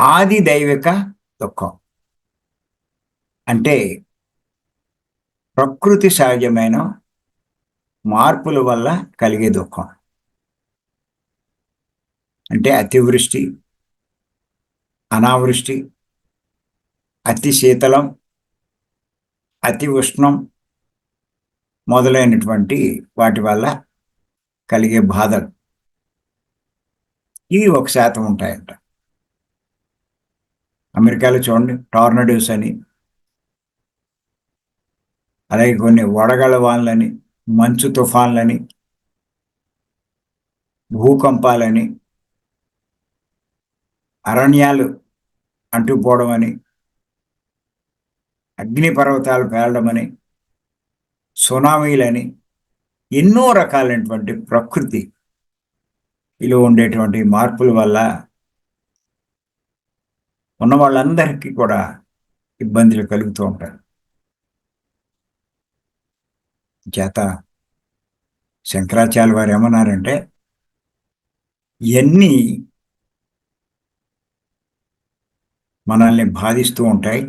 ఆది దైవిక దుఃఖం. అంటే ప్రకృతి సహజమైన మార్పుల వల్ల కలిగే దుఃఖం. అంటే అతివృష్టి అనావృష్టి అతి శీతలం అతి ఉష్ణం మొదలైనటువంటి వాటి వల్ల కలిగే బాధలు. ఇవి ఒక శాతం ఉంటాయంట. అమెరికాలో చూడండి టార్నడోస్ అని. అలాగే కొన్ని వడగళ్ళ వానలని మంచు తుఫాన్లని భూకంపాలని అరణ్యాలు అంటుపోవడం అని అగ్నిపర్వతాలు పేలడమని సునామీలని ఎన్నో రకాలైనటువంటి ప్రకృతి. ఇలా ఉండేటువంటి మార్పుల వల్ల ఉన్న వాళ్ళందరికీ కూడా ఇబ్బందులు కలుగుతూ ఉంటారు. చేత శంకరాచార్య వారు ఏమన్నారంటే ఇవన్నీ మనల్ని బాధిస్తూ ఉంటాయి